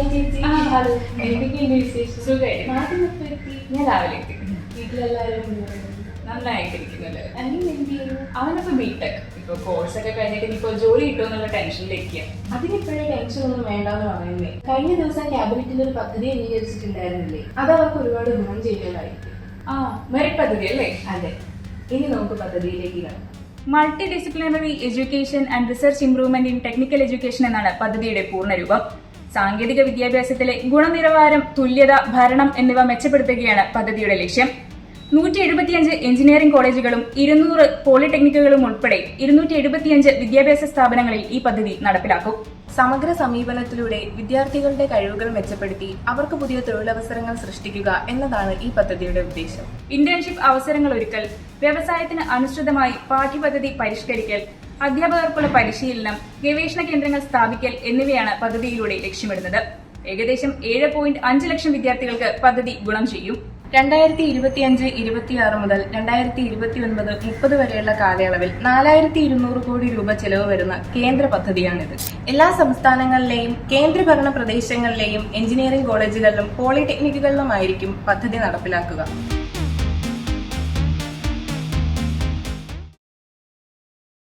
Hi ചേച്ചി ആ, hello എന്തൊക്കെയുണ്ട് വിശേഷം? സുഖമായിട്ട് നാട്ടിൽ എപ്പോ എത്തി ഞാൻ രാവിലെ എത്തി വീട്ടിലെല്ലാവരും നന്നായിട്ടിരിക്കുന്നത് അനിയൻ എന്ത് ചെയ്യുന്നു അവനിപ്പോ ബിടെക് കഴിഞ്ഞിട്ട് ജോലി കിട്ടുമെന്നുള്ള ടെൻഷനിലേക്കാ അതിനിപ്പോഴേ ടെൻഷൻ ഒന്നും വേണ്ടെന്ന് പറയുന്നേ. കഴിഞ്ഞ ദിവസം ക്യാബിനറ്റിൽ ഒരു പദ്ധതി അംഗീകരിച്ചിട്ടുണ്ടായിരുന്നില്ലേ? അത് അവർക്ക് ഒരുപാട് ഗുണം ചെയ്തതായിരിക്കും. ആ മെറിറ്റ് പദ്ധതി അല്ലേ? അതെ. ഇനി നമുക്ക് പദ്ധതിയിലേക്ക് കാണാം multi disciplinary education and research improvement in technical education എന്നാണ് പദ്ധതിയുടെ പൂർണരൂപം സാങ്കേതിക വിദ്യാഭ്യാസത്തിലെ ഗുണനിലവാരം തുല്യത ഭരണം എന്നിവ മെച്ചപ്പെടുത്തുകയാണ് പദ്ധതിയുടെ ലക്ഷ്യം. നൂറ്റി എഴുപത്തിയഞ്ച് എഞ്ചിനീയറിംഗ് കോളേജുകളും ഇരുന്നൂറ് പോളിടെക്നിക്കുകളും ഉൾപ്പെടെ ഇരുന്നൂറ്റി എഴുപത്തിയഞ്ച് വിദ്യാഭ്യാസ സ്ഥാപനങ്ങളിൽ ഈ പദ്ധതി നടപ്പിലാക്കും. സമഗ്ര സമീപനത്തിലൂടെ വിദ്യാർത്ഥികളുടെ കഴിവുകൾ മെച്ചപ്പെടുത്തി അവർക്ക് പുതിയ തൊഴിലവസരങ്ങൾ സൃഷ്ടിക്കുക എന്നതാണ് ഈ പദ്ധതിയുടെ ഉദ്ദേശം. ഇന്റേൺഷിപ്പ് അവസരങ്ങൾ ഒരുക്കൽ വ്യവസായത്തിന് അനുസൃതമായി പാഠ്യപദ്ധതി പരിഷ്കരിക്കൽ അധ്യാപകർക്കുള്ള പരിശീലനം ഗവേഷണ കേന്ദ്രങ്ങൾ സ്ഥാപിക്കൽ എന്നിവയാണ് പദ്ധതിയിലൂടെ ലക്ഷ്യമിടുന്നത്. ഏകദേശം ഏഴ് പോയിന്റ് അഞ്ച് ലക്ഷം വിദ്യാർത്ഥികൾക്ക് പദ്ധതി ഗുണം ചെയ്യും. രണ്ടായിരത്തി ഇരുപത്തിയഞ്ച് ഇരുപത്തിയാറ് മുതൽ രണ്ടായിരത്തി ഇരുപത്തി ഒൻപത് മുപ്പത് വരെയുള്ള കാലയളവിൽ നാലായിരത്തി ഇരുന്നൂറ് കോടി രൂപ ചെലവ് വരുന്ന കേന്ദ്ര പദ്ധതിയാണിത്. എല്ലാ സംസ്ഥാനങ്ങളിലെയും കേന്ദ്രഭരണ പ്രദേശങ്ങളിലെയും എഞ്ചിനീയറിംഗ് കോളേജുകളിലും പോളിടെക്നിക്കുകളിലുമായിരിക്കും പദ്ധതി നടപ്പിലാക്കുക.